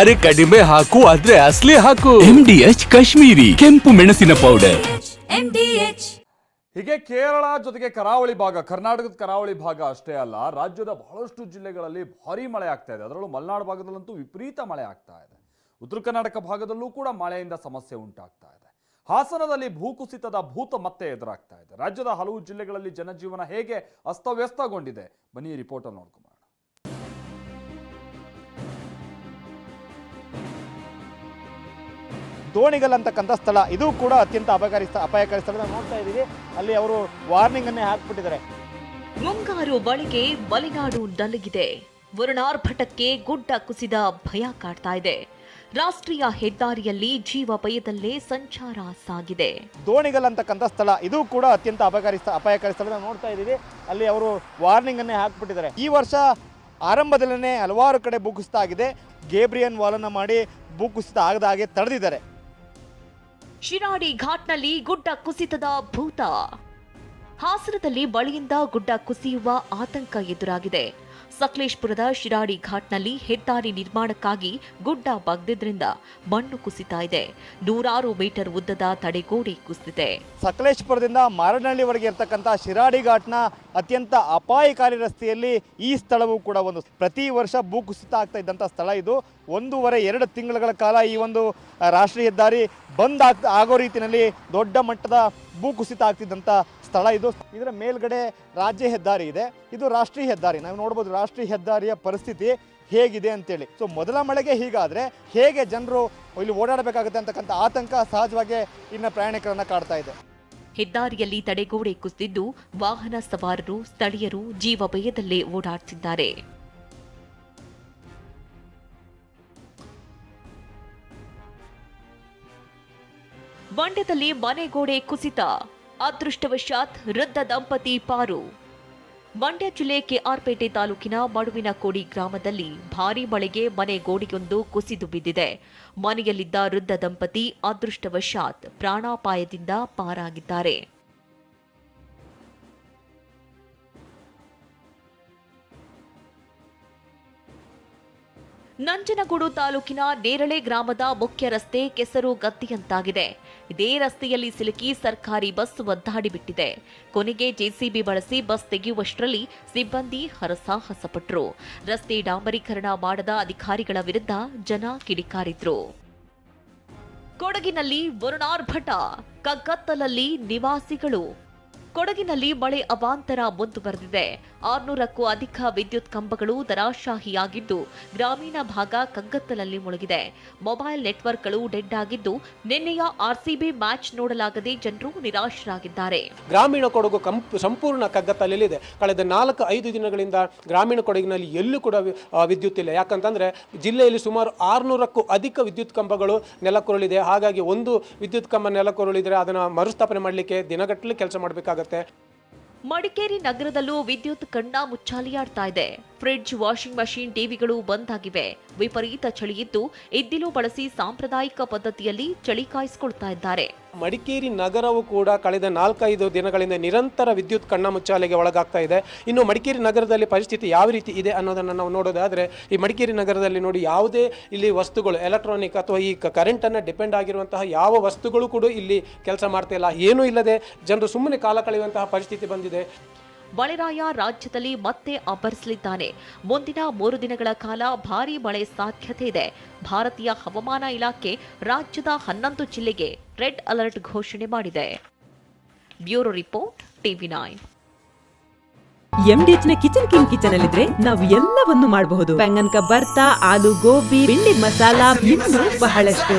ಅರೆ ಕಡಿಮೆ ಹಾಕು ಆದ್ರೆ ಅಸ್ಲಿ ಹಾಕು. ಎಂ ಡಿ ಎಚ್ ಕಾಶ್ಮೀರಿ ಕೆಂಪು ಮೆಣಸಿನ ಪೌಡರ್ ಹೀಗೆ ಕೇರಳ ಜೊತೆಗೆ ಕರಾವಳಿ ಭಾಗ ಕರ್ನಾಟಕದ ಕರಾವಳಿ ಭಾಗ ಅಷ್ಟೇ ಅಲ್ಲ ರಾಜ್ಯದ ಬಹಳಷ್ಟು ಜಿಲ್ಲೆಗಳಲ್ಲಿ ಭಾರಿ ಮಳೆ ಆಗ್ತಾ ಇದೆ. ಅದರಲ್ಲೂ ಮಲೆನಾಡು ಭಾಗದಲ್ಲಂತೂ ವಿಪರೀತ ಮಳೆ ಆಗ್ತಾ ಇದೆ. ಉತ್ತರ ಕರ್ನಾಟಕ ಭಾಗದಲ್ಲೂ ಕೂಡ ಮಳೆಯಿಂದ ಸಮಸ್ಯೆ ಉಂಟಾಗ್ತಾ ಇದೆ. ಹಾಸನದಲ್ಲಿ ಭೂಕುಸಿತದ ಭೂತ ಮತ್ತೆ ಎದುರಾಗ್ತಾ ಇದೆ. ರಾಜ್ಯದ ಹಲವು ಜಿಲ್ಲೆಗಳಲ್ಲಿ ಜನಜೀವನ ಹೇಗೆ ಅಸ್ತವ್ಯಸ್ತಗೊಂಡಿದೆ? ಬನ್ನಿ ರಿಪೋರ್ಟ್ ರಿಪೋರ್ಟ್ ದೋಣಿಗಲ್ ಅಂತಕ್ಕಂಥ ಸ್ಥಳ. ಇದು ಕೂಡ ಅತ್ಯಂತ ಅಪಾಯಕಾರಿ ಸ್ಥಳ. ಅಪಾಯಕಾರಿ ಸ್ಥಳ ನೋಡ್ತಾ ಇದ್ದೀವಿ. ಅಲ್ಲಿ ಅವರು ವಾರ್ನಿಂಗ್ ಅನ್ನೇ ಹಾಕ್ಬಿಟ್ಟಿದ್ದಾರೆ. ಮುಂಗಾರು ಬಳಿಗೆ ಮಲೆನಾಡು ನಲುಗಿದೆ. ವರುಣಾರ್ಭಟಕ್ಕೆ ಗುಡ್ಡ ಕುಸಿದ ಭಯ ಕಾಡ್ತಾ ಇದೆ. ರಾಷ್ಟ್ರೀಯ ಹೆದ್ದಾರಿಯಲ್ಲಿ ಜೀವ ಭಯದಲ್ಲೇ ಸಂಚಾರ ಸಾಗಿದೆ. ದೋಣಿಗಲ್ ಅಂತಕ್ಕಂಥ ಸ್ಥಳ. ಇದು ಕೂಡ ಅತ್ಯಂತ ಅಪಾಯಕಾರಿ ಸ್ಥಳ. ಅಪಾಯಕಾರಿ ಸ್ಥಳ ನೋಡ್ತಾ ಇದ್ದೀವಿ. ಅಲ್ಲಿ ಅವರು ವಾರ್ನಿಂಗ್ ಅನ್ನೇ ಹಾಕ್ಬಿಟ್ಟಿದ್ದಾರೆ. ಈ ವರ್ಷ ಆರಂಭದಲ್ಲೇ ಹಲವಾರು ಕಡೆ ಭೂಕುಸಿತ ಆಗಿದೆ. ಗೇಬ್ರಿಯನ್ ವಾಲನ್ನ ಮಾಡಿ ಭೂಕುಸಿತ ಆಗದ ಹಾಗೆ ತಡೆದಿದ್ದಾರೆ. ಶಿರಾಡಿ ಘಾಟ್ನಲ್ಲಿ ಗುಡ್ಡ ಕುಸಿತದ ಭೂತ. ಹಾಸನದಲ್ಲಿ ಬಳಿಯಿಂದ ಗುಡ್ಡ ಕುಸಿಯುವ ಆತಂಕ ಎದುರಾಗಿದೆ. ಸಕಲೇಶ್ಪುರದ ಶಿರಾಡಿ ಘಾಟ್ನಲ್ಲಿ ಹೆದ್ದಾರಿ ನಿರ್ಮಾಣಕ್ಕಾಗಿ ಗುಡ್ಡ ಬಗ್ದಿದ್ರಿಂದ ಮಣ್ಣು ಕುಸಿತಾ ಇದೆ. ನೂರಾರು ಮೀಟರ್ ಉದ್ದದ ತಡೆಗೋಡೆ ಕುಸಿದಿದೆ. ಸಕಲೇಶ್ಪುರದಿಂದ ಮಾರನಹಳ್ಳಿವರೆಗೆ ಇರ್ತಕ್ಕಂಥ ಶಿರಾಡಿ ಘಾಟ್ನ ಅತ್ಯಂತ ಅಪಾಯಕಾರಿ ರಸ್ತೆಯಲ್ಲಿ ಈ ಸ್ಥಳವೂ ಕೂಡ ಒಂದು ಪ್ರತಿ ವರ್ಷ ಭೂಕುಸಿತ ಆಗ್ತಾ ಇದ್ದಂಥ ಸ್ಥಳ ಇದು. ಒಂದೂವರೆ, ಎರಡು ತಿಂಗಳ ಕಾಲ ಈ ಒಂದು ರಾಷ್ಟ್ರೀಯ ಹೆದ್ದಾರಿ ಬಂದ್ ಆಗ್ತಾ ಆಗೋ ರೀತಿಯಲ್ಲಿ ದೊಡ್ಡ ಮಟ್ಟದ ಭೂಕುಸಿತ ಆಗ್ತಿದ್ದಂಥ ಸ್ಥಳ ಇದು. ಇದರ ಮೇಲ್ಗಡೆ ರಾಜ್ಯ ಹೆದ್ದಾರಿ ಇದೆ. ಇದು ರಾಷ್ಟ್ರೀಯ ಹೆದ್ದಾರಿ. ನಾವು ನೋಡ್ಬೋದು ರಾಷ್ಟ್ರೀಯ ಹೆದ್ದಾರಿಯ ಪರಿಸ್ಥಿತಿ ಹೇಗಿದೆ ಅಂತೇಳಿ. ಸೊ, ಮೊದಲ ಮಳೆಗೆ ಹೀಗಾದರೆ ಹೇಗೆ ಜನರು ಇಲ್ಲಿ ಓಡಾಡಬೇಕಾಗುತ್ತೆ ಅಂತಕ್ಕಂಥ ಆತಂಕ ಸಹಜವಾಗಿ ಇನ್ನು ಪ್ರಯಾಣಿಕರನ್ನು ಕಾಡ್ತಾ ಇದೆ. ಹೆದ್ದಾರಿಯಲ್ಲಿ ತಡೆಗೋಡೆ ಕುಸಿದಿದ್ದು ವಾಹನ ಸವಾರರು, ಸ್ಥಳೀಯರು ಜೀವ ಭಯದಲ್ಲೇ ಓಡಾಡುತ್ತಿದ್ದಾರೆ ಮಂಡ್ಯದಲ್ಲಿ ಮನೆಗೋಡೆ ಕುಸಿತ. ಅದೃಷ್ಟವಶಾತ್ ವೃದ್ಧ ದಂಪತಿ ಪಾರು. ಮಂಡ್ಯ ಜಿಲ್ಲೆ ಕೆಆರ್ಪೇಟೆ ತಾಲೂಕಿನ ಮಡುವಿನಕೋಡಿ ಗ್ರಾಮದಲ್ಲಿ ಭಾರೀ ಮಳೆಗೆ ಮನೆ ಗೋಡೆಯೊಂದು ಕುಸಿದು ಬಿದ್ದಿದೆ. ಮನೆಯಲ್ಲಿದ್ದ ವೃದ್ಧ ದಂಪತಿ ಅದೃಷ್ಟವಶಾತ್ ಪ್ರಾಣಾಪಾಯದಿಂದ ಪಾರಾಗಿದ್ದಾರೆ. ನಂಜನಗೂಡು ತಾಲೂಕಿನ ನೇರಳೆ ಗ್ರಾಮದ ಮುಖ್ಯ ರಸ್ತೆ ಕೆಸರು ಗತ್ತಿಯಂತಾಗಿದೆ ಇದೇ ರಸ್ತೆಯಲ್ಲಿ ಸಿಲುಕಿ ಸರ್ಕಾರಿ ಬಸ್ ಒದ್ದಾಡಿಬಿಟ್ಟಿದೆ ಕೊನೆಗೆ ಜೆಸಿಬಿ ಬಳಸಿ ಬಸ್ ತೆಗೆಯುವಷ್ಟರಲ್ಲಿ ಸಿಬ್ಬಂದಿ ಹರಸಾಹಸಪಟ್ಟರು ರಸ್ತೆ ಡಾಂಬರೀಕರಣ ಮಾಡದ ಅಧಿಕಾರಿಗಳ ವಿರುದ್ಧ ಜನ ಕಿಡಿಕಾರಿದ್ರು. ಕೊಡಗಿನಲ್ಲಿ ವರುಣಾರ್ಭಟ, ಕಗ್ಗತ್ತಲಲ್ಲಿ ನಿವಾಸಿಗಳು. ಕೊಡಗಿನಲ್ಲಿ ಮಳೆ ಅವಾಂತರ ಮುಂದುವರೆದಿದೆ. ಆರ್ನೂರಕ್ಕೂ ಅಧಿಕ ವಿದ್ಯುತ್ ಕಂಬಗಳು ದರಾಶಾಹಿಯಾಗಿದ್ದು ಗ್ರಾಮೀಣ ಭಾಗ ಕಗ್ಗತ್ತಲಲ್ಲಿ ಮುಳುಗಿದೆ. ಮೊಬೈಲ್ ನೆಟ್ವರ್ಕ್ಗಳು ಡೆಡ್ ಆಗಿದ್ದು ನಿನ್ನೆಯ ಆರ್ಸಿಬಿ ಮ್ಯಾಚ್ ನೋಡಲಾಗದೆ ಜನರು ನಿರಾಶರಾಗಿದ್ದಾರೆ. ಗ್ರಾಮೀಣ ಕೊಡಗು ಸಂಪೂರ್ಣ ಕಗ್ಗತ್ತಲಲ್ಲಿದೆ ಕಳೆದ ನಾಲ್ಕು, ಐದು ದಿನಗಳಿಂದ ಗ್ರಾಮೀಣ ಕೊಡಗಿನಲ್ಲಿ ಎಲ್ಲೂ ಕೂಡ ವಿದ್ಯುತ್ ಇಲ್ಲ. ಯಾಕಂತಂದ್ರೆ, ಜಿಲ್ಲೆಯಲ್ಲಿ ಸುಮಾರು ಆರ್ನೂರಕ್ಕೂ ಅಧಿಕ ವಿದ್ಯುತ್ ಕಂಬಗಳು ನೆಲಕೊರಳಿದೆ ಹಾಗಾಗಿ ಒಂದು ವಿದ್ಯುತ್ ಕಂಬ ನೆಲಕೊರಳಿದ್ರೆ ಅದನ್ನು ಮರುಸ್ಥಾಪನೆ ಮಾಡಲಿಕ್ಕೆ ದಿನಗಟ್ಟಲೆ ಕೆಲಸ ಮಾಡಬೇಕಾಗತ್ತೆ. ಮಡಿಕೇರಿ ನಗರದಲ್ಲೂ ವಿದ್ಯುತ್ ಕಣ್ಣ ಮುಚ್ಚಾಲಿಯಾಡ್ತಾ ಇದೆ. ಫ್ರಿಡ್ಜ್, ವಾಷಿಂಗ್ ಮಷಿನ್ ಟಿವಿಗಳು ಬಂದ್ ಆಗಿವೆ. ವಿಪರೀತ ಚಳಿಯಿದ್ದು ಇದ್ದಿಲು ಬಳಸಿ ಸಾಂಪ್ರದಾಯಿಕ ಪದ್ಧತಿಯಲ್ಲಿ ಚಳಿ ಕಾಯಿಸಿಕೊಳ್ತಾ ಇದ್ದಾರೆ. ಮಡಿಕೇರಿ ನಗರವು ಕೂಡ ಕಳೆದ ನಾಲ್ಕೈದು ದಿನಗಳಿಂದ ನಿರಂತರ ವಿದ್ಯುತ್ ಕಣ್ಣ ಮುಚ್ಚಾಲೆಗೆ ಒಳಗಾಗ್ತಾ ಇದೆ. ಇನ್ನು ಮಡಿಕೇರಿ ನಗರದಲ್ಲಿ ಪರಿಸ್ಥಿತಿ ಯಾವ ರೀತಿ ಇದೆ ಅನ್ನೋದನ್ನು ನಾವು ನೋಡೋದಾದರೆ, ಈ ಮಡಿಕೇರಿ ನಗರದಲ್ಲಿ ನೋಡಿ ಯಾವುದೇ ಇಲ್ಲಿ ವಸ್ತುಗಳು ಎಲೆಕ್ಟ್ರಾನಿಕ್ ಅಥವಾ ಈ ಕರೆಂಟನ್ನು ಡಿಪೆಂಡ್ ಆಗಿರುವಂತಹ ಯಾವ ವಸ್ತುಗಳು ಕೂಡ ಇಲ್ಲಿ ಕೆಲಸ ಮಾಡ್ತಾ ಇಲ್ಲ. ಏನೂ ಇಲ್ಲದೆ ಜನರು ಸುಮ್ಮನೆ ಕಾಲ ಕಳೆಯುವಂತಹ ಪರಿಸ್ಥಿತಿ ಬಂದಿದೆ. ಮಳೆರಾಯ ರಾಜ್ಯದಲ್ಲಿ ಮತ್ತೆ ಅಬ್ಬರಿಸಲಿದ್ದಾನೆ. ಮುಂದಿನ ಮೂರು ದಿನಗಳ ಕಾಲ ಭಾರೀ ಮಳೆ ಸಾಧ್ಯತೆ ಇದೆ. ಭಾರತೀಯ ಹವಾಮಾನ ಇಲಾಖೆ ರಾಜ್ಯದ ಹನ್ನೊಂದು ಜಿಲ್ಲೆಗೆ ರೆಡ್ ಅಲರ್ಟ್ ಘೋಷಣೆ ಮಾಡಿದೆ. Bureau report TV nine. ಎಂಡಿಎಚ್ನ kitchen king kitchen ಅಲ್ಲಿದ್ರೆ ನಾವು ಎಲ್ಲವನ್ನು ಮಾಡಬಹುದು. ಬೆಂಗನ್ಕ ಬರ್ತಾ ಆಲೂ ಗೋಬಿ ಬಿಂಡಿ ಮಸಾಲ ಬಹಳಷ್ಟು.